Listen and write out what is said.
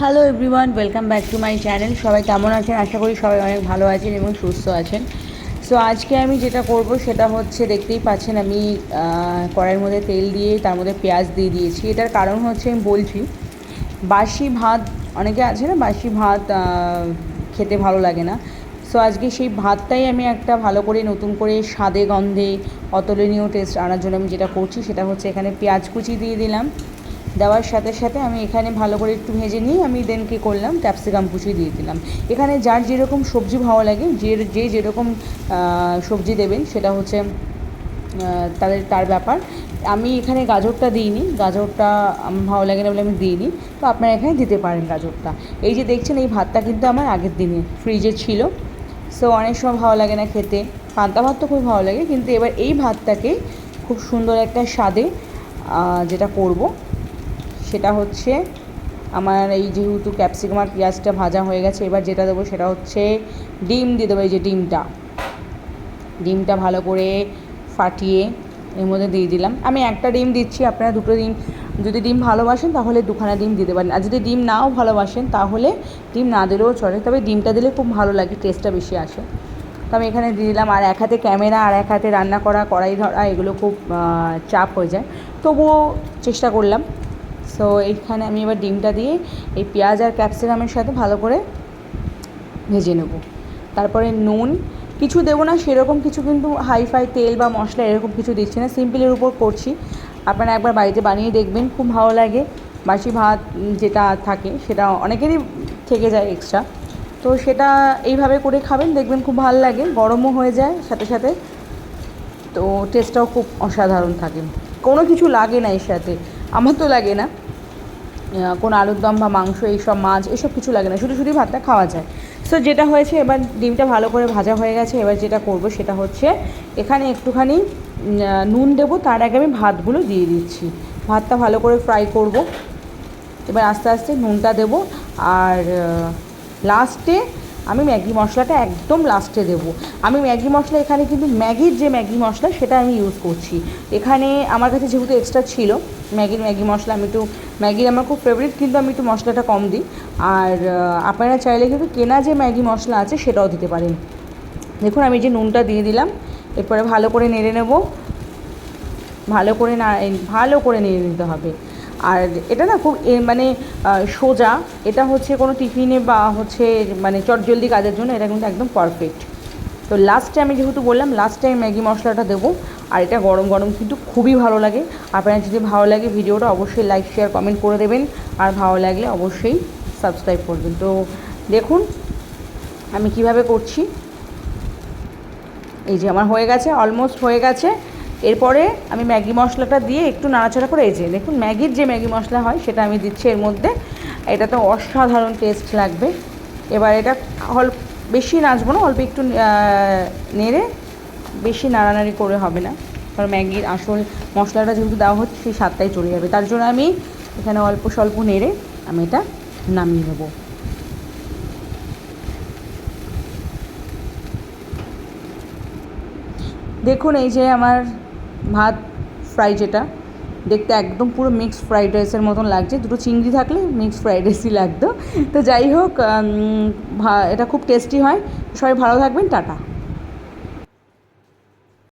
Hello everyone welcome back to my channel সবাই কেমন আছেন? আশা করি সবাই অনেক ভালো আছেন এবং সুস্থ আছেন। সো আজকে আমি যেটা করব সেটা হচ্ছে, দেখতেই পাচ্ছেন আমি কড়াইয়ের মধ্যে তেল দিয়ে তার মধ্যে পেঁয়াজ দিয়ে দিয়েছি। এটার কারণ হচ্ছে আমি বলছি, বাসি ভাত, অনেকে আছে না, বাসি ভাত খেতে ভালো লাগে না। সো আজকে সেই ভাতটাই আমি একটা ভালো করে নতুন করে স্বাদে গন্ধে অতুলনীয় টেস্ট আনার জন্য আমি যেটা করছি সেটা হচ্ছে এখানে পেঁয়াজ কুচি দিয়ে দিলাম। দেওয়ার সাথে সাথে আমি এখানে ভালো করে একটু ভেজে নিয়ে আমি দেন কী করলাম ক্যাপসিকাম কুচি দিয়ে দিলাম। এখানে যার যেরকম সবজি ভালো লাগে, যে যে যেরকম সবজি দেবেন, সেটা হচ্ছে তাদের, তার ব্যাপার। আমি এখানে গাজরটা দিইনি, গাজরটা ভালো লাগে না বলে আমি দিইনি। তো আপনারা এখানে দিতে পারেন গাজরটা। এই যে দেখছেন, এই ভাতটা কিন্তু আমার আগের দিনে ফ্রিজে ছিল। সো অনেক সময় ভালো লাগে না খেতে। পান্তা ভাত তো খুব ভালো লাগে, কিন্তু এবার এই ভাতটাকে খুব সুন্দর একটা স্বাদে যেটা করব সেটা হচ্ছে আমার এই যেহেতু ক্যাপসিকাম আর পেঁয়াজটা ভাজা হয়ে গেছে, এবার যেটা দেবো সেটা হচ্ছে ডিম দিয়ে দেবো এই যে ডিমটা। ডিমটা ভালো করে ফাটিয়ে এর মধ্যে দিয়ে দিলাম। আমি একটা ডিম দিচ্ছি, আপনারা দুটো ডিম, যদি ডিম ভালোবাসেন তাহলে দুখানা ডিম দিতে পারেন। আর যদি ডিম নাও ভালোবাসেন তাহলে ডিম না দিলেও চলে, তবে ডিমটা দিলে খুব ভালো লাগে টেস্টটা বেশি আসে। তো আমি এখানে দিয়ে দিলাম, আর এক হাতে ক্যামেরা আর এক হাতে রান্না করা, কড়াই ধরা, এগুলো খুব চাপ হয়ে যায়। তবুও চেষ্টা করলাম। সো এইখানে আমি এবার ডিমটা দিয়ে এই পেঁয়াজ আর ক্যাপসিকামের সাথে ভালো করে ভেজে নেব। তারপরে নুন, কিছু দেবো না, সেরকম কিছু কিন্তু হাই ফাই তেল বা মশলা এরকম কিছু দিচ্ছি না সিম্পলের উপর করছি। আপনারা একবার বাড়িতে বানিয়ে দেখবেন, খুব ভালো লাগে। বাসি ভাত যেটা থাকে, সেটা অনেকেরই থেকে যায় এক্সট্রা তো সেটা এইভাবে করে খাবেন, দেখবেন খুব ভালো লাগে, গরমও হয়ে যায় সাথে সাথে। তো টেস্টটাও খুব অসাধারণ থাকে। কোনো কিছু লাগে না এর সাথে। আমার তো লাগে না। কোনো আলুর দম বা মাংস, এইসব মাছ, এসব কিছু লাগে না। শুধু শুধু ভাতটা খাওয়া যায়। সো যেটা হয়েছে, এবার ডিমটা ভালো করে ভাজা হয়ে গেছে। এবার যেটা করব সেটা হচ্ছে, এখানে একটুখানি নুন দেবো। তার আগে আমি ভাতগুলো দিয়ে দিচ্ছি। ভাতটা ভালো করে ফ্রাই করব। এবার আস্তে আস্তে নুনটা দেবো। আর লাস্টে আমি ম্যাগি মশলাটা একদম লাস্টে দেবো। আমি ম্যাগি মশলা এখানে কিন্তু ম্যাগির যে ম্যাগি মশলা সেটা আমি ইউজ করছি। এখানে আমার কাছে যেহেতু এক্সট্রা ছিল, ম্যাগির ম্যাগি মশলা আমি একটু, ম্যাগির আমার খুব ফেভারিট কিন্তু আমি একটু মশলাটা কম দিই। আর আপনারা চাইলে কিন্তু কেনা যে ম্যাগি মশলা আছে সেটাও দিতে পারেন। দেখুন, আমি যে নুনটা দিয়ে দিলাম, এরপরে ভালো করে নেড়ে নেব। ভালো করে না, ভালো করে নেড়ে নিতে হবে। আর এটা না খুব মানে সোজা। এটা হচ্ছে কোনো টিফিনে বা হচ্ছে মানে চটজলদি কাজের জন্য এটা কিন্তু একদম পারফেক্ট তো লাস্টে আমি যেহেতু বললাম লাস্টে আমি ম্যাগি মশলাটা দেবো। আর এটা গরম গরম কিন্তু খুবই ভালো লাগে। আপনার যদি ভালো লাগে ভিডিওটা অবশ্যই লাইক শেয়ার কমেন্ট করে দেবেন। আর ভালো লাগলে অবশ্যই সাবস্ক্রাইব করবেন। তো দেখুন, আমি কীভাবে করছি। এই যে আমার হয়ে গেছে অলমোস্ট হয়ে গেছে। এরপরে আমি ম্যাগি মশলাটা দিয়ে একটু নাড়াচাড়া করে যে দেখুন, ম্যাগির যে ম্যাগি মশলা হয় সেটা আমি দিচ্ছি এর মধ্যে। এটা তো অসাধারণ টেস্ট লাগবে। এবার এটা অল্প বেশি নাচবো না, অল্প একটু নেড়ে বেশি নাড়ানাড়ি করে হবে না। কারণ ম্যাগির আসল মশলাটা যেহেতু দেওয়া হচ্ছে, সেই স্বাদটাই চলে যাবে। তার জন্য আমি এখানে অল্প স্বল্প নেড়ে আমি এটা নামিয়ে নেব। দেখুন, এই যে আমার ভাত ফ্রাই যেটা, দেখতে একদম পুরো মিক্সড ফ্রাইড রাইসের মতন লাগছে। দুটো চিংড়ি থাকলে মিক্সড ফ্রাইড রাইসই লাগতো। তো যাই হোক এটা খুব টেস্টি হয়। সবাই ভালো থাকবেন, টাটা।